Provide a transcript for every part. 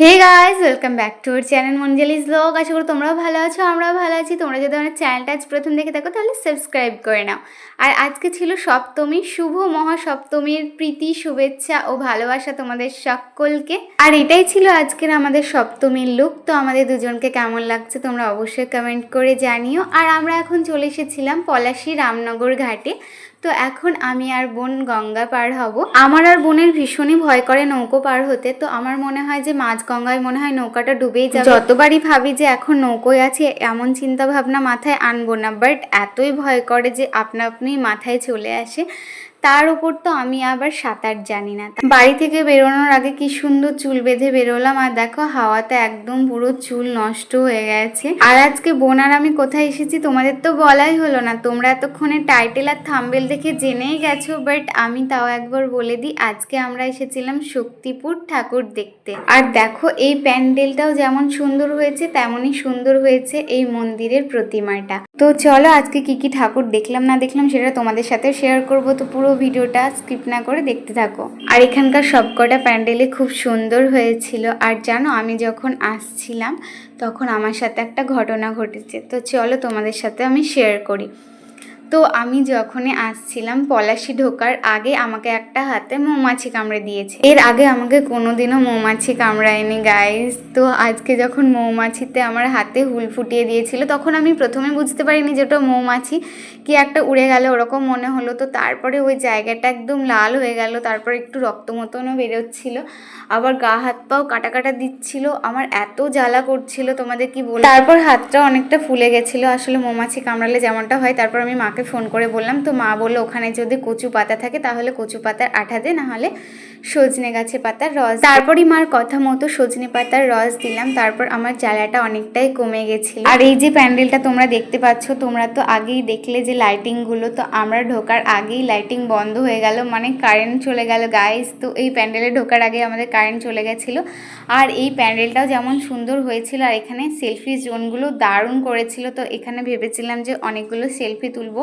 Hey guys welcome back to our channel Manjali's vlog আশা করি তোমরাও ভালো আছো, আমরাও ভালো আছি। তোমরা যদি আমার চ্যানেলটা আজ প্রথম দেখে থাকো, তাহলে সাবস্ক্রাইব করে নাও। আর আজকে ছিল সপ্তমী, শুভ মহাসপ্তমীর প্রীতি, শুভেচ্ছা ও ভালোবাসা তোমাদের সকলকে। আর এটাই ছিল আজকের আমাদের সপ্তমীর লুক তো আমাদের দুজনকে কেমন লাগছে তোমরা অবশ্যই কমেন্ট করে জানিও। আর আমরা এখন চলে এসেছিলাম পলাশী রামনগর ঘাটে। তো এখন আমি আর বোন গঙ্গা পার হব। আমার আর বোনের ভীষণই ভয় করে নৌকো পার হতে। তো আমার মনে হয় যে মাঝ গঙ্গায় মনে হয় নৌকাটা ডুবেই যাবে। যতবারই ভাবি যে এখন নৌকোয় আছে এমন চিন্তা ভাবনা মাথায় আনব না। বাট এতই ভয় করে যে আপনা আপনি মাথায় চলে আসে। তার উপর তো আমি আবার সাঁতার জানি না। বাড়ি থেকে বেরোনোর আগে কি সুন্দর চুল বেঁধে বেরোলাম? আর দেখো, হাওয়াতে একদম পুরো চুল নষ্ট হয়ে গেছে। আর আজকে বোন আর আমি কোথায় এসেছি তোমাদের তো বলাই হলো না। তোমরা এতক্ষণে টাইটেল আর থাম্বেল দেখে জেনেই গেছো, বাট আমি তাও একবার বলে দিই, আজকে আমরা এসেছিলাম শক্তিপুর ঠাকুর দেখতে। আর দেখো, এই প্যান্ডেলটাও যেমন সুন্দর হয়েছে, তেমনই সুন্দর হয়েছে এই মন্দিরের প্রতিমাটা। তো চলো, আজকে কি কি ঠাকুর দেখলাম না দেখলাম সেটা তোমাদের সাথে শেয়ার করব। তো পুরো ভিডিওটা স্কিপ না করে দেখতে থাকো। আর এখানকার সবকটা প্যান্ডেলে খুব সুন্দর হয়েছিল। আর জানো, আমি যখন আসছিলাম, তখন আমার সাথে একটা ঘটনা ঘটেছে। তো চলো তোমাদের সাথে আমি শেয়ার করি। তো আমি যখনই আসছিলাম, পলাশি ঢোকার আগে আমাকে একটা হাতে মৌমাছি কামড়ে দিয়েছে। এর আগে আমাকে কোনোদিনও মৌমাছি কামড়ায়নি গাইস তো আজকে যখন মৌমাছিতে আমার হাতে হুল ফুটিয়ে দিয়েছিল, তখন আমি প্রথমে বুঝতে পারিনি যে ওটা মৌমাছি। কি একটা উড়ে গেল, ওরকম মনে হলো। তো তারপরে ওই জায়গাটা একদম লাল হয়ে গেল, তারপর একটু রক্ত মতনও বেরোচ্ছিল। আবার গা, হাত, পাও কাটা কাটা দিচ্ছিল, আমার এত জ্বালা করছিল, তোমাদের কি বল তারপর হাতটা অনেকটা ফুলে গেছিল, আসলে মৌমাছি কামড়ালে যেমনটা হয়, তারপর আমি মাকে ফোন করে বললাম, তো মা বলল ওখানে যদি কচু পাতা থাকে তাহলে কচু পাতার আঠা দে নাহলে সজনে গাছে পাতার রস তারপরই মার কথা মতো সজনে পাতার রস দিলাম, তারপর আমার জ্বালাটা অনেকটাই কমে গেছিল। আর এই যে প্যান্ডেলটা তোমরা দেখতে পাচ্ছ, তোমরা তো আগেই দেখলে যে লাইটিংগুলো, তো আমরা ঢোকার আগেই লাইটিং বন্ধ হয়ে গেল মানে কারেন্ট চলে গেল গাইস তো এই প্যান্ডেলে ঢোকার আগে আমাদের কারেন্ট চলে গেছিল। আর এই প্যান্ডেলটাও যেমন সুন্দর হয়েছিল, আর এখানে সেলফি জোনগুলো দারুণ করেছিল, তো এখানে ভেবেছিলাম যে অনেকগুলো সেলফি তুলবো।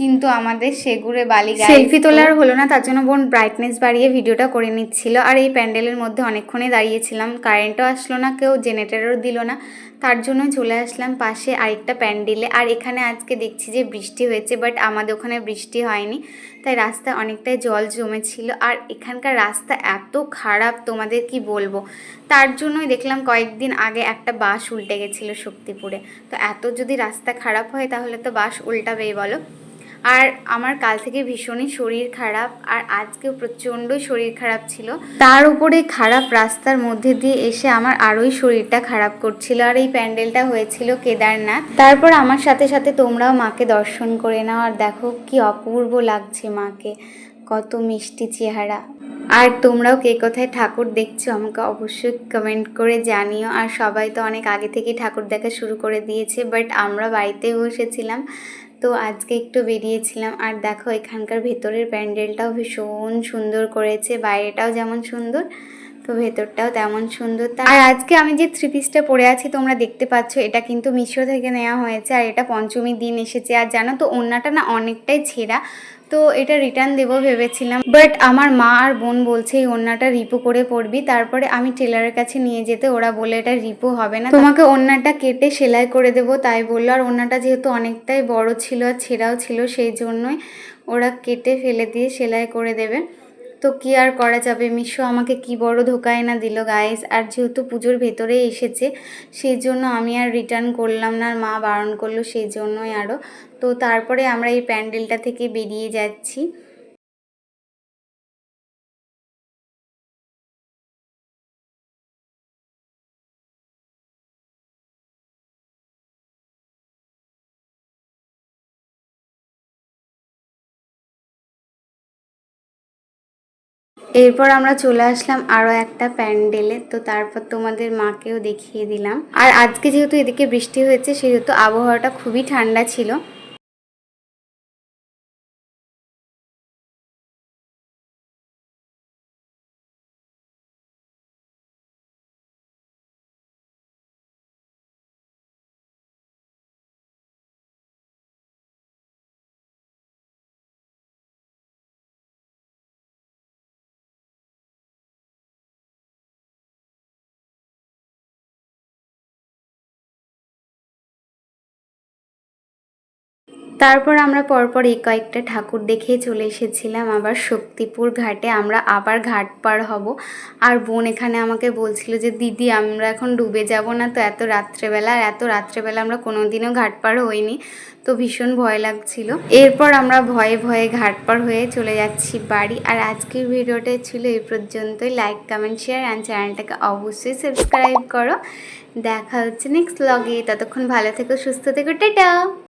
কিন্তু আমাদের সেগুড়ে বালি সেলফি তোলার হলো না তার জন্য বোন ব্রাইটনেস বাড়িয়ে ভিডিওটা করে নিচ্ছিল। আর এই প্যান্ডেলের মধ্যে অনেকক্ষণে দাঁড়িয়েছিলাম। কারেন্টও আসলো না কেউ জেনারেটরও দিল না। তার জন্য চলে আসলাম পাশে আরেকটা প্যান্ডেলে। আর এখানে আজকে দেখছি যে বৃষ্টি হয়েছে বাট আমাদের ওখানে বৃষ্টি হয়নি। তাই রাস্তায় অনেকটাই জল জমেছিল। আর এখানকার রাস্তা এত খারাপ তোমাদের কি বলব? তার জন্যই দেখলাম কয়েকদিন আগে একটা বাস উল্টে গেছিল শক্তিপুরে। তো এত যদি রাস্তা খারাপ হয় তাহলে তো বাস উল্টাবেই বলো? আর আমার কাল থেকে ভীষণই শরীর খারাপ, আর আজকেও প্রচণ্ডই শরীর খারাপ ছিল। তার উপরে খারাপ রাস্তার মধ্যে দিয়ে এসে আমার আরোই শরীরটা খারাপ করছিল, আর এই প্যান্ডেলটা হয়েছিল কেদারনাথ। তারপর আমার সাথে সাথে তোমরাও মাকে দর্শন করে নাও, আর দেখো কি অপূর্ব লাগছে মাকে, কত মিষ্টি চেহারা। আর তোমরাও কে কোথায় ঠাকুর দেখছ আমাকে অবশ্যই কমেন্ট করে জানিও। আর সবাই তো অনেক আগে থেকেই ঠাকুর দেখা শুরু করে দিয়েছে বাট আমরা বাড়িতে বসেছিলাম তো আজকে একটু বেরিয়েছিলাম। আর দেখো, এখানকার ভেতরের প্যান্ডেলটাও ভীষণ সুন্দর করেছে। বাইরেটাও যেমন সুন্দর, তো ভেতরটাও তেমন সুন্দর। তা আর আজকে আমি যে থ্রি পিসটা পরে আছি, তোমরা দেখতে পাচ্ছ, এটা কিন্তু মিশো থেকে নেওয়া হয়েছে। আর এটা পঞ্চমীর দিন এসেছে। আর জানো তো ওনাটা না অনেকটাই ছেঁড়া। তো এটা রিটার্ন দেবো ভেবেছিলাম। বাট আমার মা আর বোন বলছে, এই ওড়নাটা রিপো করে পরবি। তারপরে আমি টেলারের কাছে নিয়ে যেতে, ওরা বলে এটা রিপো হবে না। তোমাকে ওড়নাটা কেটে সেলাই করে দেবো। তাই বলল। আর ওড়নাটা যেহেতু অনেকটাই বড় ছিল আর ছেঁড়াও ছিল, সেই জন্যই ওরা কেটে ফেলে দিয়ে সেলাই করে দেবে। তো কি আর করা যাবে? মিশো আমাকে কি বড় ধোকায় না দিল গাইস আর যেহেতু পুজোর ভেতরে এসেছে, সেই জন্য আমি আর রিটার্ন করলাম না, আর মা বারণ করল সেই জন্যই আরও তো তারপরে আমরা এই প্যান্ডেলটা থেকে বেরিয়ে যাচ্ছি। এরপর আমরা চলে আসলাম আরও একটা প্যান্ডেলে। তো তারপর তোমাদের মাকেও দেখিয়ে দিলাম। আর আজকে যেহেতু এদিকে বৃষ্টি হয়েছে, সেহেতু আবহাওয়াটা খুবই ঠান্ডা ছিল। তারপর আমরা পরপর এই কয়েকটা ঠাকুর দেখে চলে এসেছিলাম। আবার শক্তিপুর ঘাটে আমরা আবার ঘাট পার হব। আর বোন এখানে আমাকে বলছিল যে, দিদি, আমরা এখন ডুবে যাব না তো এত রাত্রেবেলা। আর এত রাত্রেবেলা আমরা কোনোদিনও ঘাট পার হইনি। তো ভীষণ ভয় লাগছিল। এরপর আমরা ভয়ে ভয়ে ঘাট পার হয়ে চলে যাচ্ছি বাড়ি। আর আজকের ভিডিওটা ছিল এই পর্যন্তই। লাইক কমেন্ট শেয়ার অ্যান্ড চ্যানেলটাকে অবশ্যই সাবস্ক্রাইব করো। দেখা হচ্ছে নেক্সট ব্লগে ততক্ষণ ভালো থেকো, সুস্থ থেকো। টাটা!